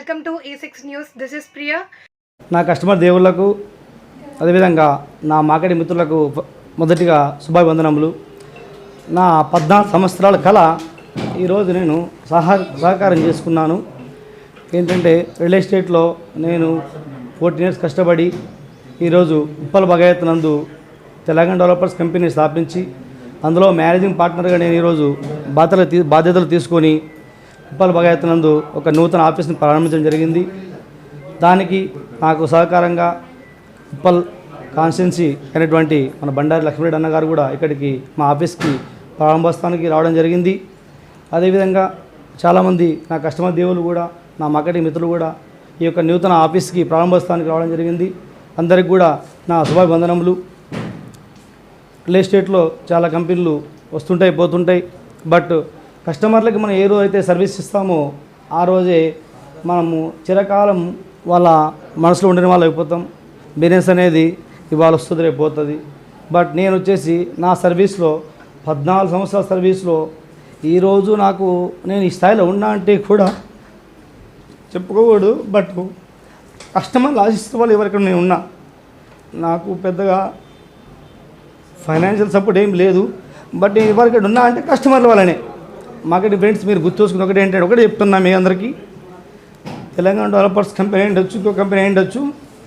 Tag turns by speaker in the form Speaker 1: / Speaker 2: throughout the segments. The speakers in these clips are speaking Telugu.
Speaker 1: Welcome to e A six news. This is Priya.
Speaker 2: నా కస్టమర్ దేవుళ్ళకు అదేవిధంగా నా మాకడి మిత్రులకు మొదటిగా శుభాభివందనములు. నా పద్నాలుగు సంవత్సరాల కళ ఈరోజు నేను సహా సహకారం చేసుకున్నాను. ఏంటంటే రియల్ ఎస్టేట్లో నేను ఫోర్టీన్ ఇయర్స్ కష్టపడి ఈరోజు ఉప్పల భగయత్ నందు తెలంగాణ డెవలపర్స్ కంపెనీ స్థాపించి అందులో మేనేజింగ్ పార్ట్నర్గా నేను ఈరోజు బాధ్యతలు తీ బాధ్యతలు తీసుకొని ఉప్పల్ భగయత్ నందు ఒక నూతన ఆఫీస్ని ప్రారంభించడం జరిగింది. దానికి నాకు సహకారంగా ఉప్పల్ కాన్స్టిట్యున్సీ అయినటువంటి మన బండారి లక్ష్మీరెడ్డి అన్న గారు కూడా ఇక్కడికి మా ఆఫీస్కి ప్రారంభోత్సవానికి రావడం జరిగింది. అదేవిధంగా చాలామంది నా కస్టమర్ దేవులు కూడా నా మార్కెటింగ్ మిత్రులు కూడా ఈ యొక్క నూతన ఆఫీస్కి ప్రారంభోత్సవానికి రావడం జరిగింది. అందరికి కూడా నా శుభాభివందనములు. రియల్ ఎస్టేట్లో చాలా కంపెనీలు వస్తుంటాయి పోతుంటాయి. బట్ కస్టమర్లకి మనం ఏ రోజు అయితే సర్వీస్ ఇస్తామో ఆ రోజే మనము చిరకాలం వాళ్ళ మనసులో ఉండిన వాళ్ళు అయిపోతాం. బిజినెస్ అనేది ఇవాళ వస్తుంది రేపు పోతుంది. బట్ నేను వచ్చేసి నా సర్వీస్లో పద్నాలుగు సంవత్సరాల సర్వీస్లో ఈరోజు నాకు నేను ఈ స్థాయిలో ఉన్నా అంటే కూడా చెప్పుకోకూడదు బట్ కస్టమర్లు ఆశిస్తున్న వాళ్ళు ఎవరికైనా నేను ఉన్నా. నాకు పెద్దగా ఫైనాన్షియల్ సపోర్ట్ ఏం లేదు. బట్ నేను ఎవరికైనా ఉన్నా అంటే కస్టమర్ల వల్లనే. మాకటి ఫ్రెండ్స్ మీరు గుర్తొసుకుని ఒకటి ఏంటంటే ఒకటే చెప్తున్నా మీ అందరికీ. తెలంగాణ డెవలపర్స్ కంపెనీ ఉండొచ్చు ఇంకో కంపెనీ ఉండొచ్చు.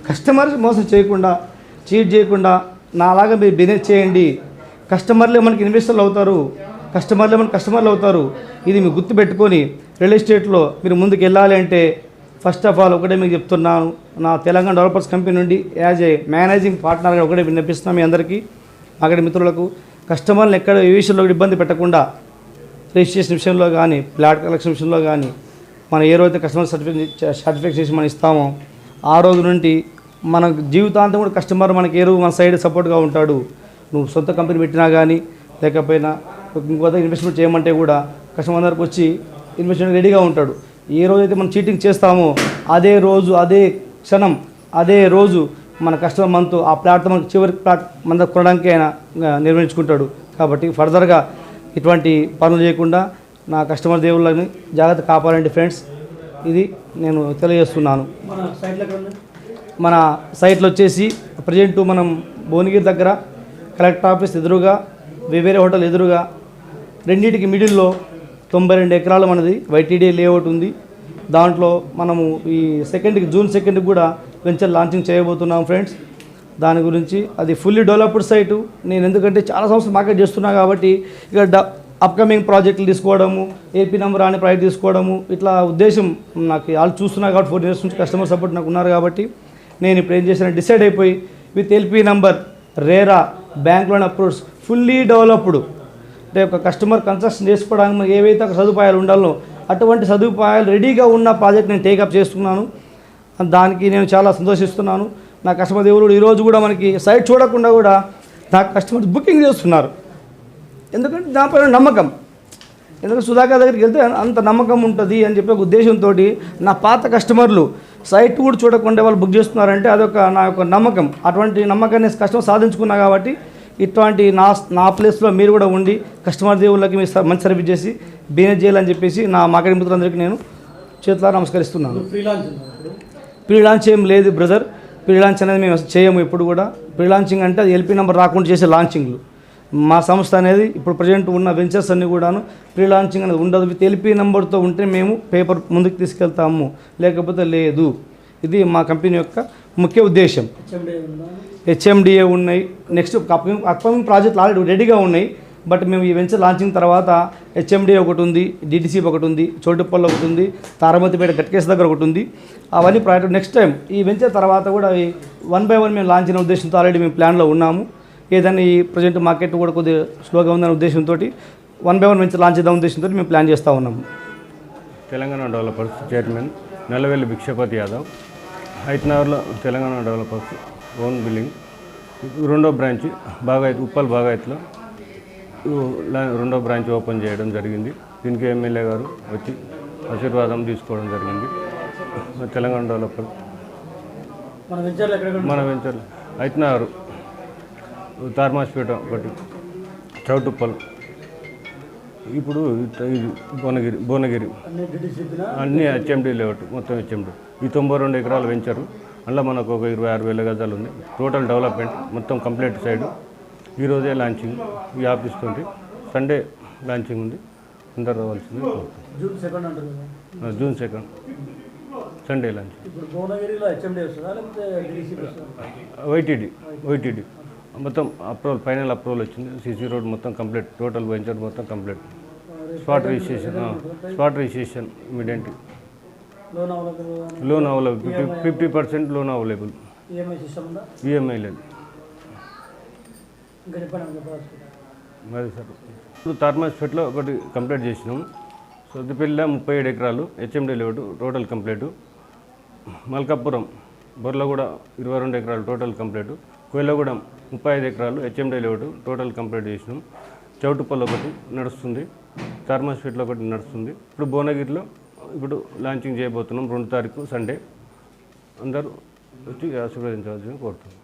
Speaker 2: కస్టమర్స్ మోసం చేయకుండా చీట్ చేయకుండా నాలాగా మీరు బిజినెస్ చేయండి. కస్టమర్లే మనకి ఇన్వెస్టర్లు అవుతారు. కస్టమర్లే మనకి కస్టమర్లు అవుతారు. ఇది మీరు గుర్తుపెట్టుకొని రియల్ ఎస్టేట్లో మీరు ముందుకు వెళ్ళాలి అంటే ఫస్ట్ ఆఫ్ ఆల్ ఒకటే మీకు చెప్తున్నాను. నా తెలంగాణ డెవలపర్స్ కంపెనీ నుండి యాజ్ ఏ మేనేజింగ్ పార్ట్నర్గా ఒకటే విన్నపిస్తున్నాం మీ అందరికీ. అక్కడి మిత్రులకు కస్టమర్లు ఎక్కడ ఏ విషయంలో ఇబ్బంది పెట్టకుండా రిజిస్ట్రేషన్ విషయంలో కానీ ఫ్లాట్ కలెక్షన్ విషయంలో కానీ మనం ఏ రోజైతే కస్టమర్ సర్టిఫికేట్ సర్టిఫికేషన్ మనం ఇస్తామో ఆ రోజు నుండి మన జీవితాంతం కూడా కస్టమర్ మనకి ఏ రోజు మన సైడ్ సపోర్ట్గా ఉంటాడు. నువ్వు సొంత కంపెనీ పెట్టినా కానీ లేకపోయినా ఇంకొక ఇన్వెస్ట్మెంట్ చేయమంటే కూడా కస్టమర్ అందరికి వచ్చి ఇన్వెస్ట్మెంట్ రెడీగా ఉంటాడు. ఏ రోజైతే మనం చీటింగ్ చేస్తామో అదే రోజు అదే క్షణం అదే రోజు మన కస్టమర్ మనతో ఆ ప్లాట్ మనకు చివరి ప్లాట్ మన దగ్గర కొనడానికి ఆయన నిర్వహించుకుంటాడు. కాబట్టి ఫర్దర్గా ఇటువంటి పనులు చేయకుండా నా కస్టమర్ దేవుళ్ళని జాగ్రత్త కాపాడండి ఫ్రెండ్స్. ఇది నేను తెలియజేస్తున్నాను. మన సైట్లో వచ్చేసి ప్రజెంట్ మనం భువనగిరి దగ్గర కలెక్టర్ ఆఫీస్ ఎదురుగా వివేరే హోటల్ ఎదురుగా రెండింటికి మిడిల్లో తొంభై రెండు ఎకరాలు మనది వైటీడీ లేఅవుట్ ఉంది. దాంట్లో మనము ఈ సెకండ్కి జూన్ సెకండ్కి కూడా వెంచర్ లాంచింగ్ చేయబోతున్నాం ఫ్రెండ్స్. దాని గురించి. అది ఫుల్లీ డెవలప్డ్ సైటు నేను ఎందుకంటే చాలా సంవత్సరం మార్కెట్ చేస్తున్నా కాబట్టి ఇక డ అప్కమింగ్ ప్రాజెక్టులు తీసుకోవడము ఏపీ నెంబర్ అనే ప్రాజెక్ట్ తీసుకోవడము ఇట్లా ఉద్దేశం నాకు వాళ్ళు చూస్తున్నా కాబట్టి ఫోర్ ఇయర్స్ నుంచి కస్టమర్ సపోర్ట్ నాకు ఉన్నారు కాబట్టి నేను ఇప్పుడు ఏం చేశాను డిసైడ్ అయిపోయి with LP number RERA bank loan approves fully developed అంటే ఒక కస్టమర్ కన్స్ట్రక్షన్ చేసుకోవడానికి ఏవైతే ఒక సదుపాయాలు ఉండాలో అటువంటి సదుపాయాలు రెడీగా ఉన్న ప్రాజెక్ట్ నేను టేకప్ చేస్తున్నాను దానికి నేను చాలా సంతోషిస్తున్నాను. నా కస్టమర్ దేవుడు ఈరోజు కూడా మనకి సైట్ చూడకుండా కూడా నా కస్టమర్స్ బుకింగ్ చేస్తున్నారు. ఎందుకంటే దానిపైన నమ్మకం. ఎందుకంటే సుధాకర్ దగ్గరికి వెళ్తే అంత నమ్మకం ఉంటుంది అని చెప్పి ఒక ఉద్దేశంతో నా పాత కస్టమర్లు సైట్ కూడా చూడకుండా వాళ్ళు బుక్ చేస్తున్నారంటే అదొక నా యొక్క నమ్మకం. అటువంటి నమ్మకాన్ని కస్టమర్ సాధించుకున్నా కాబట్టి ఇట్లాంటి నా నా ప్లేస్లో మీరు కూడా ఉండి కస్టమర్ దేవుళ్ళకి మీరు స- మంచి సర్వీస్ చేసి బిజినెస్ చేయాలని చెప్పేసి నా మార్కెట్ మిత్రులందరికీ నేను చేతులా నమస్కరిస్తున్నాను. లాంచ్ ఏం లేదు బ్రదర్. ప్రీ లాంచ్ అనేది మేము చేయము ఇప్పుడు కూడా. ప్రీ లాంచింగ్ అంటే అది ఎల్పీ నెంబర్ రాకుండా చేసే లాంచింగ్లు మా సంస్థ అనేది ఇప్పుడు ప్రజెంట్ ఉన్న వెంచర్స్ అన్ని కూడాను ప్రీ లాంచింగ్ అనేది ఉండదు. విత్ ఎల్పీ నెంబర్తో ఉంటే మేము పేపర్ ముందుకు తీసుకెళ్తాము. లేకపోతే లేదు. ఇది మా కంపెనీ యొక్క ముఖ్య ఉద్దేశం. హెచ్ఎండిఏ ఉన్నాయి. నెక్స్ట్ అప్కమింగ్ అప్కమింగ్ ప్రాజెక్టులు ఆల్రెడీ రెడీగా ఉన్నాయి. బట్ మేము ఈ వెంచర్ లాంచింగ్ తర్వాత హెచ్ఎండి ఒకటి ఉంది డిటిసి ఒకటి ఉంది చోటుపల్లి ఒకటి ఉంది తారమతిపేట గట్కేస్ దగ్గర ఒకటి ఉంది. అవన్నీ ప్రాజెక్ట్ నెక్స్ట్ టైం ఈ వెంచర్ తర్వాత కూడా అవి వన్ బై వన్ మేము లాంచ్ అయిన ఉద్దేశంతో ఆల్రెడీ మేము ప్లాన్లో ఉన్నాము. ఏదైనా ఈ ప్రజెంట్ మార్కెట్ కూడా కొద్దిగా స్లోగా ఉందనే ఉద్దేశంతో one by one venture launch చేద్దాం ఉద్దేశంతో మేము ప్లాన్ చేస్తూ ఉన్నాము.
Speaker 3: తెలంగాణ డెవలపర్స్ చైర్మన్ నల్లవెల్లి భిక్షపతి యాదవ్ హైట్నగర్లో తెలంగాణ డెవలపర్స్ ఓన్ బిల్డింగ్ రెండో బ్రాంచ్ బాగాయత్ ఉప్పల్ బాగాయత్లో రెండో బ్రాంచ్ ఓపెన్ చేయడం జరిగింది. దీనికి ఎమ్మెల్యే గారు వచ్చి ఆశీర్వాదం తీసుకోవడం జరిగింది. తెలంగాణ డెవలపర్.
Speaker 2: మన వెంచర్లు
Speaker 3: వెంచర్ హైట్నగర్ తార్మాస్పేట ఒకటి. చౌటుప్పల్. ఇప్పుడు భువనగిరి భువనగిరి.
Speaker 4: అన్నీ
Speaker 3: హెచ్ఎండి లేఅవుట్ మొత్తం హెచ్ఎండి. ఈ తొంభై రెండు ఎకరాలు వెంచరు. అందులో మనకు ఒక ఇరవై ఆరు వేల గజాలు ఉంది. టోటల్ డెవలప్మెంట్ మొత్తం కంప్లీట్ సైడ్. ఈరోజే లాంచింగ్ ఈ ఆఫీస్ తోటి సండే లాంచింగ్ ఉంది. అందరు రావాల్సింది.
Speaker 4: జూన్ సెకండ్ అంటారు
Speaker 3: జూన్ సెకండ్ సండే లాంచింగ్
Speaker 4: వస్తుందా
Speaker 3: వైటీడీ వైటీడీ మొత్తం అప్రూవల్ ఫైనల్ అప్రూవల్ వచ్చింది. సీసీ రోడ్ మొత్తం కంప్లీట్ టోటల్ వెంచర్ మొత్తం complete spot registration spot registration immediate
Speaker 4: loan available
Speaker 3: fifty percent loan available
Speaker 4: EMI
Speaker 3: లేదు. మరి సార్ ఇప్పుడు థర్మాస్ఫెట్లో ఒకటి కంప్లీట్ చేసినాం. సొద్దిపల్లి ముప్పై ఏడు ఎకరాలు HMD layout total complete. Malkapuram Borlaguda ఇరవై రెండు ఎకరాలు టోటల్ కంప్లీటు. కోయిలగూడెం ముప్పై ఐదు ఎకరాలు హెచ్ఎండి లేఅవుట్ టోటల్ కంప్లీట్ చేసినాం. చౌటుపల్లి ఒకటి నడుస్తుంది థర్మాస్ఫెట్లో ఒకటి నడుస్తుంది. ఇప్పుడు భువనగిరిలో ఇప్పుడు లాంచింగ్ చేయబోతున్నాం రెండు తారీఖు సండే. అందరూ వచ్చి ఆశీర్వదించవలసింది కోరుతున్నాం.